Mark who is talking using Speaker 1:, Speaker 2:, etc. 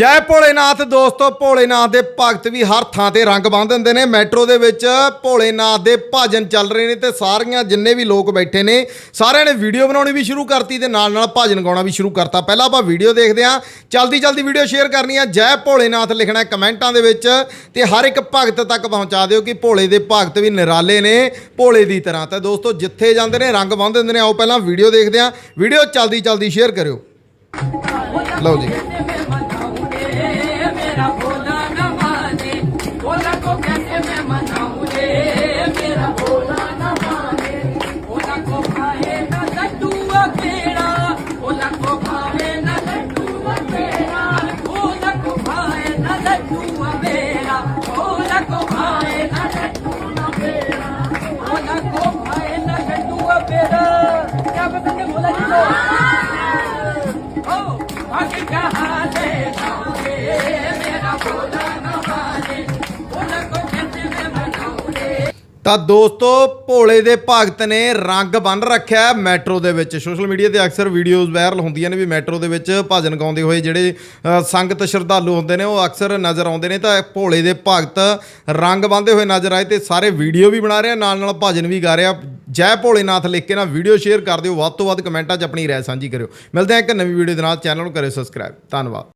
Speaker 1: ਜੈ ਭੋਲੇਨਾਥ ਦੋਸਤੋ, ਭੋਲੇਨਾਥ ਦੇ ਭਗਤ ਵੀ ਹਰ ਥਾਂ ਤੇ ਰੰਗ ਬੰਨ੍ਹ ਦਿੰਦੇ ਨੇ। ਮੈਟਰੋ ਦੇ ਵਿੱਚ ਭੋਲੇਨਾਥ ਦੇ ਭਜਨ ਚੱਲ ਰਹੇ ਨੇ ਤੇ ਸਾਰੀਆਂ ਜਿੰਨੇ ਵੀ ਲੋਕ ਬੈਠੇ ਨੇ, ਸਾਰਿਆਂ ਨੇ ਵੀਡੀਓ ਬਣਾਉਣੀ ਵੀ ਸ਼ੁਰੂ ਕਰਤੀ ਤੇ ਨਾਲ ਨਾਲ ਭਜਨ ਗਾਉਣਾ ਵੀ ਸ਼ੁਰੂ ਕਰਤਾ। ਪਹਿਲਾਂ ਆਪਾਂ ਵੀਡੀਓ ਦੇਖਦੇ ਹਾਂ। ਜਲਦੀ ਜਲਦੀ ਵੀਡੀਓ ਸ਼ੇਅਰ ਕਰਨੀ ਆ। ਜੈ ਭੋਲੇਨਾਥ ਲਿਖਣਾ ਕਮੈਂਟਾਂ ਦੇ ਵਿੱਚ ਤੇ ਹਰ ਇੱਕ ਭਗਤ ਤੱਕ ਪਹੁੰਚਾ ਦਿਓ ਕਿ ਭੋਲੇ ਦੇ ਭਗਤ ਵੀ ਨਿਰਾਲੇ ਨੇ ਭੋਲੇ ਦੀ ਤਰ੍ਹਾਂ। ਤਾਂ ਦੋਸਤੋ, ਜਿੱਥੇ ਜਾਂਦੇ ਨੇ, ਰੰਗ ਬੰਨ੍ਹ ਦਿੰਦੇ ਨੇ। ਆਓ ਪਹਿਲਾਂ ਵੀਡੀਓ ਦੇਖਦੇ ਹਾਂ। ਵੀਡੀਓ ਜਲਦੀ ਜਲਦੀ ਸ਼ੇਅਰ ਕਰਿਓ। ਲਓ ਜੀ। ਤਾਂ ਦੋਸਤੋ ਭੋਲੇ ਦੇ ਭਗਤ ਨੇ ਰੰਗ ਬੰਨ ਰੱਖਿਆ ਮੈਟਰੋ ਦੇ ਵਿੱਚ। ਸੋਸ਼ਲ ਮੀਡੀਆ ਤੇ ਅਕਸਰ ਵੀਡੀਓਜ਼ ਵਾਇਰਲ ਹੁੰਦੀਆਂ ਨੇ ਵੀ ਮੈਟਰੋ ਦੇ ਵਿੱਚ ਭਜਨ ਗਾਉਂਦੇ ਹੋਏ ਜਿਹੜੇ ਅ, ਸੰਗਤ ਸ਼ਰਧਾਲੂ ਹੁੰਦੇ ਨੇ ਉਹ ਅਕਸਰ ਨਜ਼ਰ ਆਉਂਦੇ ਨੇ। ਤਾਂ ਭੋਲੇ ਦੇ ਭਗਤ ਰੰਗ ਬੰਨਦੇ ਹੋਏ ਨਜ਼ਰ ਆਏ ਤੇ ਸਾਰੇ ਵੀਡੀਓ ਵੀ ਬਣਾ ਰਹੇ ਆ ਨਾਲ ਨਾਲ ਭਜਨ ਵੀ ਗਾ ਰਿਹਾ। ਜੈ ਭੋਲੇਨਾਥ ਲਿਖ ਕੇ ਨਾ ਵੀਡੀਓ ਸ਼ੇਅਰ ਕਰ ਦਿਓ, ਵੱਧ ਤੋਂ ਵੱਧ ਕਮੈਂਟਾਂ 'ਚ ਆਪਣੀ ਰਾਏ ਸਾਂਝੀ ਕਰਿਓ। ਮਿਲਦੇ ਆ ਇੱਕ ਨਵੀਂ ਵੀਡੀਓ ਦੇ ਨਾਲ ਚੈਨਲ ਨੂੰ ਕਰਿਓ ਸਬਸਕ੍ਰਾਈਬ ਧੰਨਵਾਦ।